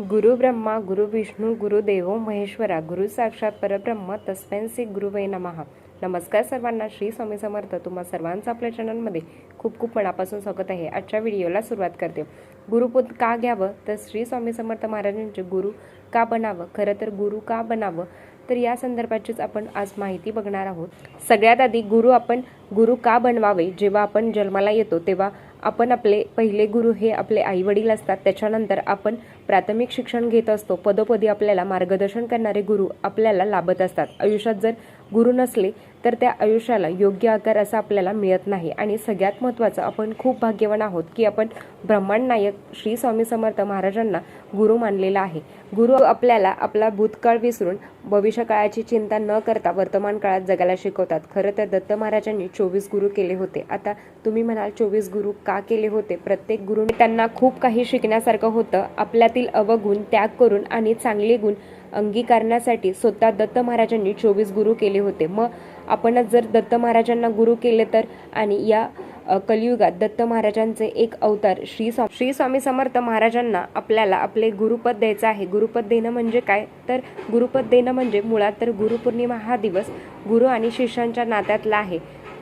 गुरु ब्रह्मा गुरु विष्णू गुरुदेव महेश्वरा गुरु साक्षात परब्रह्म तस्मै गुरुवै गुरुवे नमः. नमस्कार सर्वांना श्री स्वामी समर्थ. तुम्हा सर्वांचं आपल्या चॅनलमध्ये खूप खूप मनापासून स्वागत आहे. आजच्या व्हिडिओला सुरुवात करते. गुरुपद का घ्यावं? तर श्री स्वामी समर्थ महाराजांचे गुरु का बनावं? खरं तर गुरु का बनावं? तर या संदर्भाचीच आपण आज माहिती बघणार आहोत. सगळ्यात आधी गुरु आपण गुरु का बनवावे? जेव्हा आपण जन्माला येतो तेव्हा आपण आपले पहिले गुरु हे आपले आई वडील असतात. त्याच्यानंतर आपण प्राथमिक शिक्षण घेत असतो. पदोपदी आपल्याला मार्गदर्शन करणारे गुरु आपल्याला लाभत असतात. आयुष्यात जर गुरु नसले तर त्या आयुष्याला योग्य आकार असा आपल्याला मिळत नाही. आणि सगळ्यात महत्त्वाचं आपण खूप भाग्यवान आहोत की आपण ब्रह्मांड नायक श्री स्वामी समर्थ महाराजांना गुरु मानलेला आहे. गुरु आपल्याला आपला भूतकाळ विसरून भविष्यकाळाची चिंता न करता वर्तमान काळात जगायला शिकवतात. खरं तर दत्त महाराजांनी चोवीस गुरु केले होते. आता तुम्ही म्हणाल चोवीस गुरु का केले होते? प्रत्येक गुरुने त्यांना खूप काही शिकण्यासारखं होतं. आपल्यातील अवगुण त्याग करून आणि चांगले गुण अंगीकारण्यासाठी स्वतः दत्त महाराजांनी चोवीस गुरु केले होते. मग आपणच जर दत्त महाराजांना गुरु केले तर? आणि या कलियुगात दत्त महाराजांचे एक अवतार श्री स्वा श्री स्वामी समर्थ महाराजांना आपल्याला आपले गुरुपद द्यायचं आहे. गुरुपद देणं म्हणजे काय? तर गुरुपद देणं म्हणजे मुळात तर गुरुपौर्णिमा हा दिवस गुरु आणि शिष्यांच्या नात्यातला आहे.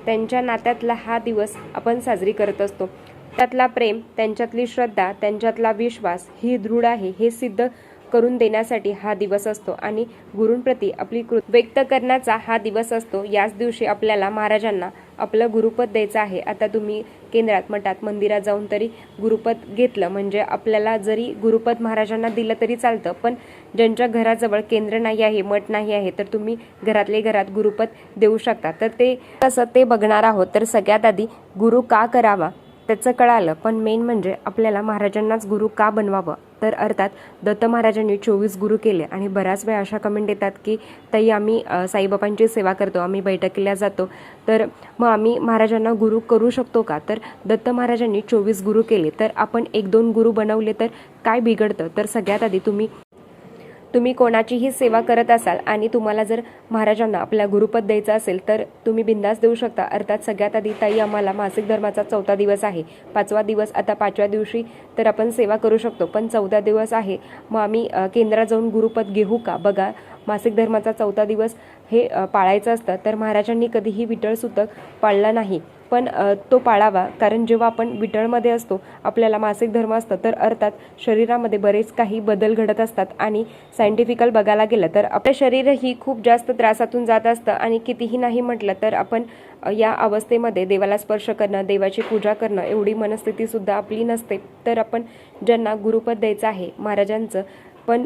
त्यांच्या नात्यातला हा दिवस आपण साजरी करत असतो. त्यातला प्रेम त्यांच्यातली श्रद्धा त्यांच्यातला विश्वास ही दृढ आहे हे सिद्ध करून देण्यासाठी हा दिवस असतो. आणि गुरूंप्रती आपली कृत व्यक्त करण्याचा हा दिवस असतो. याच दिवशी आपल्याला महाराजांना आपलं गुरुपद द्यायचं आहे. आता तुम्ही केंद्रात मठात मंदिरात जाऊन तरी गुरुपद घेतलं. म्हणजे आपल्याला जरी गुरुपद महाराजांना दिलं तरी चालतं पण ज्यांच्या घराजवळ केंद्र नाही आहे मठ नाही आहे तर तुम्ही घरातले घरात गुरुपद देऊ शकता. तर ते तसं ते बघणार आहोत. तर सगळ्यात आधी गुरु का करावा? त्याचं कळालं. पण मेन म्हणजे आपल्याला महाराजांनाच गुरु का बनवावं? तर अर्थात दत्त महाराजांनी चोवीस गुरु केले आणि बऱ्याच वेळा अशा कमेंट येतात की ताई आम्ही साईबाबांची सेवा करतो आम्ही बैठकीला जातो. तर मग आम्ही महाराजांना गुरु करू शकतो का? तर दत्त महाराजांनी चोवीस गुरु केले. तर आपण एक दोन गुरु बनवले तर काय बिघडतं? तर सगळ्यात आधी तुम्ही तुम्ही कोणाचीही सेवा करत असाल आणि तुम्हाला जर महाराजांना आपल्या गुरुपद द्यायचं असेल तर तुम्ही बिंदास देऊ शकता. अर्थात सगळ्यात आधी ताई आम्हाला मासिक धर्माचा चौथा दिवस आहे. पाचवा दिवस आता पाचव्या दिवशी तर आपण सेवा करू शकतो. पण चौदा दिवस आहे. मग आम्ही केंद्रात जाऊन गुरुपद घेऊ का? बघा मासिक धर्माचा चौथा दिवस हे पाळायचं असतं तर महाराजांनी कधीही विठळ सुतक पाळलं नाही. पण तो पाळावा कारण जेव्हा आपण विठळमध्ये असतो आपल्याला मासिक धर्म असतं तर अर्थात शरीरामध्ये बरेच काही बदल घडत असतात आणि सायंटिफिकल बघायला गेलं तर आपलं शरीरही खूप जास्त त्रासातून जात असतं आणि कितीही नाही म्हटलं तर आपण या अवस्थेमध्ये देवाला स्पर्श करणं देवाची पूजा करणं एवढी मनस्थितीसुद्धा आपली नसते. तर आपण ज्यांना गुरुपद द्यायचं आहे महाराजांचं पण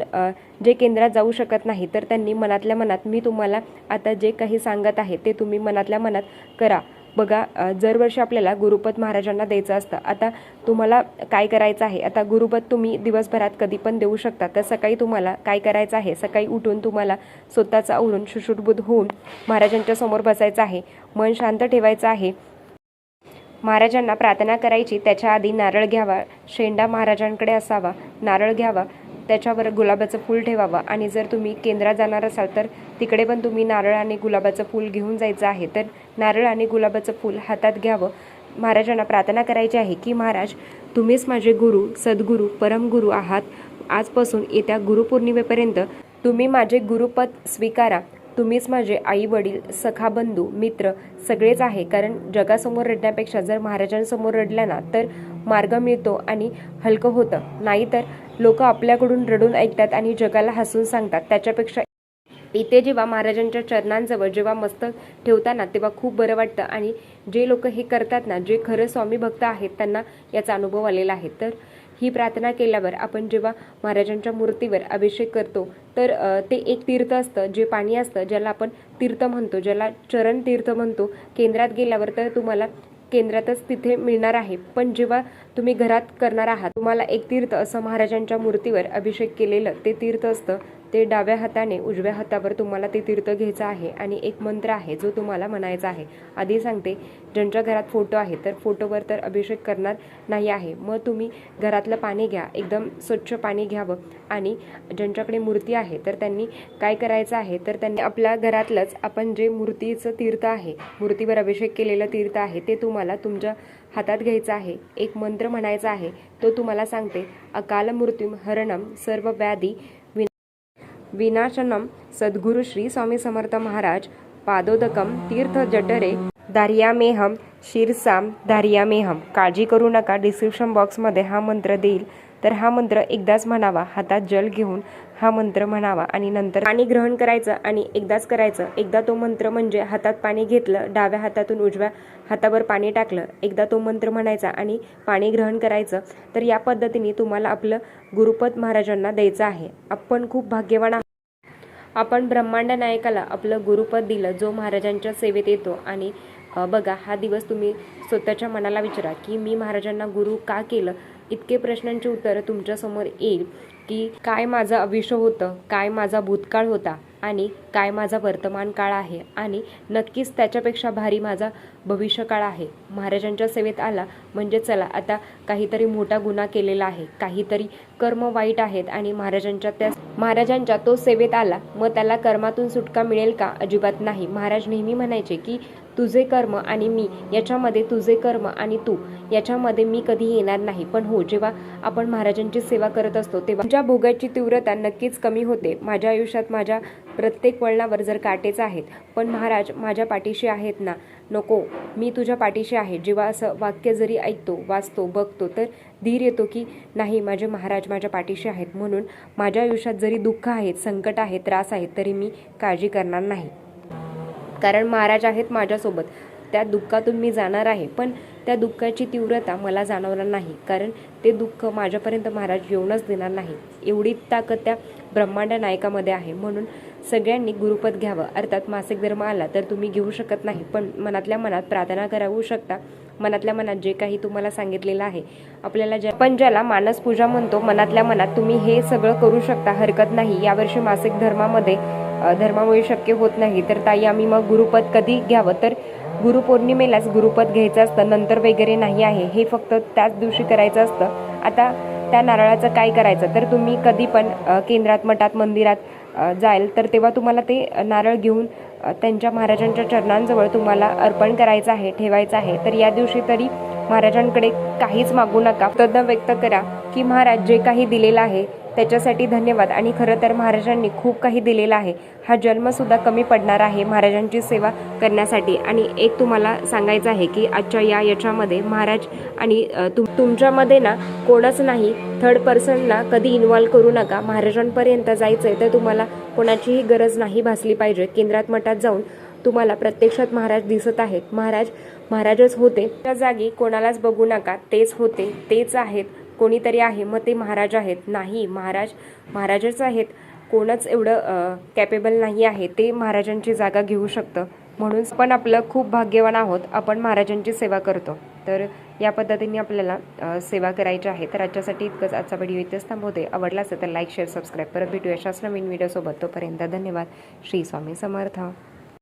जे केंद्रात जाऊ शकत नाही तर त्यांनी मनातल्या मनात मी तुम्हाला आता जे काही सांगत आहे ते तुम्ही मनातल्या मनात करा. बघा दरवर्षी आपल्याला गुरुपद महाराजांना द्यायचं असतं. आता तुम्हाला काय करायचं आहे? आता गुरुपद तुम्ही दिवसभरात कधी पण देऊ शकता. तर सकाळी तुम्हाला काय करायचं आहे? सकाळी उठून तुम्हाला स्वतःचा आवरून सुशुटबुद्ध होऊन महाराजांच्या समोर बसायचं आहे. मन शांत ठेवायचं आहे. महाराजांना प्रार्थना करायची. त्याच्या आधी नारळ घ्यावा. शेंडा महाराजांकडे असावा. नारळ घ्यावा. त्याच्यावर गुलाबाचं फूल ठेवावं. आणि जर तुम्ही केंद्रात जाणार असाल तर तिकडे पण तुम्ही नारळ आणि गुलाबाचं फूल घेऊन जायचं आहे. तर नारळ आणि गुलाबाचं फूल हातात घ्यावं. महाराजांना प्रार्थना करायची आहे की महाराज तुम्हीच माझे गुरु सद्गुरू परमगुरू आहात. आजपासून येत्या गुरुपौर्णिमेपर्यंत तुम्ही माझे गुरुपद स्वीकारा. तुम्हीच माझे आई वडील सखा बंधू मित्र सगळेच आहे. कारण जगासमोर रडण्यापेक्षा जर महाराजांसमोर रडल्या ना तर मार्ग मिळतो आणि हलकं होतं. नाहीतर लोक आपल्याकडून रडून ऐकतात आणि जगाला हसून सांगतात. त्याच्यापेक्षा इथे जेव्हा महाराजांच्या चरणांजवळ जेव्हा मस्तक ठेवताना तेव्हा खूप बरं वाटतं. आणि जे लोक हे करतात ना जे खरं स्वामी भक्त आहेत त्यांना याचा अनुभव आलेला आहे. तर ही प्रार्थना केल्यावर आपण जेव्हा महाराजांच्या मूर्तीवर अभिषेक करतो तर ते एक तीर्थ असतं जे पाणी असतं ज्याला आपण तीर्थ म्हणतो ज्याला चरण तीर्थ म्हणतो. केंद्रात गेल्यावर तर तुम्हाला केंद्रातच तिथे मिळणार आहे. पण जेव्हा तुम्ही घरात करणार आहात तुम्हाला एक तीर्थ असं महाराजांच्या मूर्तीवर अभिषेक केलेलं ते तीर्थ असतं. ते डाव्या हाताने उजव्या हातावर तुम्हाला ते तीर्थ घ्यायचं आहे आणि एक मंत्र आहे जो तुम्हाला म्हणायचा आहे. आधी सांगते ज्यांच्या घरात फोटो आहे तर फोटोवर तर अभिषेक करणार नाही आहे. मग तुम्ही घरातलं पाणी घ्या एकदम स्वच्छ पाणी घ्यावं. आणि ज्यांच्याकडे मूर्ती आहे तर त्यांनी काय करायचं आहे तर त्यांनी आपल्या घरातलंच आपण जे मूर्तीचं तीर्थ आहे मूर्तीवर अभिषेक केलेलं तीर्थ आहे ते तुम्हाला तुमच्या हातात घ्यायचं आहे. एक मंत्र म्हणायचा आहे तो तुम्हाला सांगते अकाल मृत्यूम हरणम सर्व व्याधी विनाशनम सद्गुरु श्री स्वामी समर्थ महाराज पादोदकम तीर्थ जठरे दार्यामेहम शिरसाम दार्यामेहम. काळजी करू नका. डिस्क्रिप्शन बॉक्समध्ये हा मंत्र देईल. तर हा मंत्र एकदाच म्हणावा. हातात जल घेऊन हा मंत्र म्हणावा. आणि नंतर पाणी ग्रहण करायचं आणि एकदाच करायचं. एकदा तो मंत्र म्हणजे हातात पाणी घेतलं डाव्या हातातून उजव्या हातावर पाणी टाकलं. एकदा तो मंत्र म्हणायचा आणि पाणी ग्रहण करायचं. तर या पद्धतीने तुम्हाला आपलं गुरुपद महाराजांना द्यायचं आहे. आपण खूप भाग्यवान आहोत. आपण ब्रह्मांड नायकाला आपलं गुरुपद दिलं जो महाराजांच्या सेवेत येतो आणि बघा हा दिवस तुम्ही स्वतःच्या मनाला विचारा की मी महाराजांना गुरु का केलं? इतके प्रश्नांची उत्तरं तुमच्यासमोर येईल की काय माझं आयुष्य होतं काय माझा भूतकाळ होता आणि काय माझा वर्तमान काळ आहे. आणि नक्कीच त्याच्यापेक्षा भारी माझा भविष्यकाळ आहे. महाराजांच्या सेवेत आला म्हणजे चला आता काहीतरी मोठा गुन्हा केलेला आहे. काहीतरी कर्म वाईट आहेत आणि महाराजांच्या त्या महाराजांच्या तो सेवेत आला. मग त्याला कर्मातून सुटका मिळेल का? अजिबात नाही. महाराज नेहमी म्हणायचे की तुझे कर्म आणि मी याच्यामध्ये तुझे कर्म आणि तू याच्यामध्ये मी कधी येणार नाही. पण हो जेव्हा आपण महाराजांची सेवा करत असतो तेव्हा तुमच्या भोगाची तीव्रता नक्कीच कमी होते. माझ्या आयुष्यात माझ्या प्रत्येक वळणावर जर काटेच आहेत पण महाराज माझ्या पाठीशी आहेत ना? नको. मी तुझ्या पाठीशी आहे. जेव्हा असं वाक्य जरी ऐकतो वाचतो बघतो तर धीर येतो की नाही माझे महाराज माझ्या पाठीशी आहेत. म्हणून माझ्या आयुष्यात जरी दुःख आहेत संकट आहेत त्रास आहेत तरी मी काळजी करणार नाही. कारण महाराज आहेत माझ्यासोबत. त्या दुःखातून मी जाणार आहे. पण त्या दुःखाची तीव्रता मला जाणवणार नाही. कारण ते दुःख माझ्यापर्यंत महाराज येऊनच देणार नाही. एवढी ताकद त्या ब्रह्मांड नायकामध्ये आहे. म्हणून सगळ्यांनी गुरुपद घ्यावं. अर्थात मासिक धर्म आला तर तुम्ही घेऊ शकत नाही. पण मनातल्या मनात प्रार्थना करावू शकता. मनातल्या मनात जे काही तुम्हाला सांगितलेलं आहे. आपल्याला ज्या पण ज्याला मानस पूजा म्हणतो मनातल्या मनात तुम्ही हे सगळं करू शकता. हरकत नाही. यावर्षी मासिक धर्मामध्ये धर्मामुळे शक्य होत नाही. तर ताई आम्ही मग गुरुपद कधी घ्यावं? तर गुरुपौर्णिमेलाच गुरुपद घ्यायचं असतं. नंतर वगैरे नाही आहे. हे फक्त त्याच दिवशी करायचं असतं. आता त्या नारळाचं काय करायचं? तर तुम्ही कधी पण केंद्रात मठात मंदिरात जाईल तर तेव्हा तुम्हाला ते नारळ घेऊन त्यांच्या महाराजांच्या चरणांजवळ तुम्हाला अर्पण करायचं आहे ठेवायचं आहे. तर या दिवशी तरी महाराजांकडे काहीच मागू नका. कृतज्ञ व्यक्त करा की महाराज जे काही दिलेलं आहे त्याच्यासाठी धन्यवाद. आणि खरं तर महाराजांनी खूप काही दिलेलं आहे. हा जन्मसुद्धा कमी पडणार आहे महाराजांची सेवा करण्यासाठी. आणि एक तुम्हाला सांगायचं आहे की आजच्या या याच्यामध्ये महाराज आणि तुम तुमच्यामध्ये ना कोणच नाही. थर्ड पर्सनला कधी इन्व्हॉल्व करू नका. महाराजांपर्यंत जायचं आहे तर तुम्हाला कोणाचीही गरज नाही भासली पाहिजे. केंद्रात मठात जाऊन तुम्हाला प्रत्यक्षात महाराज दिसत आहेत. महाराज महाराजच होते. त्या जागी कोणालाच बघू नका. तेच होते. तेच आहेत. कोणीतरी आहे मग ते महाराज आहेत. नाही महाराज महाराजच आहेत. कोणच एवढं कॅपेबल नाही आहे. ते महाराजांची जागा घेऊ शकतं. म्हणून पण आपलं खूप भाग्यवान आहोत. आपण महाराजांची सेवा करतो. तर या पद्धतीने आपल्याला सेवा करायची आहे. तर आजच्यासाठी इतकंच. आजचा व्हिडिओ इथेच थांबवते. आवडला असेल तर लाईक शेअर सबस्क्राईब परत भेटूया अशाच नवीन व्हिडिओसोबत तोपर्यंत धन्यवाद. श्री स्वामी समर्थ.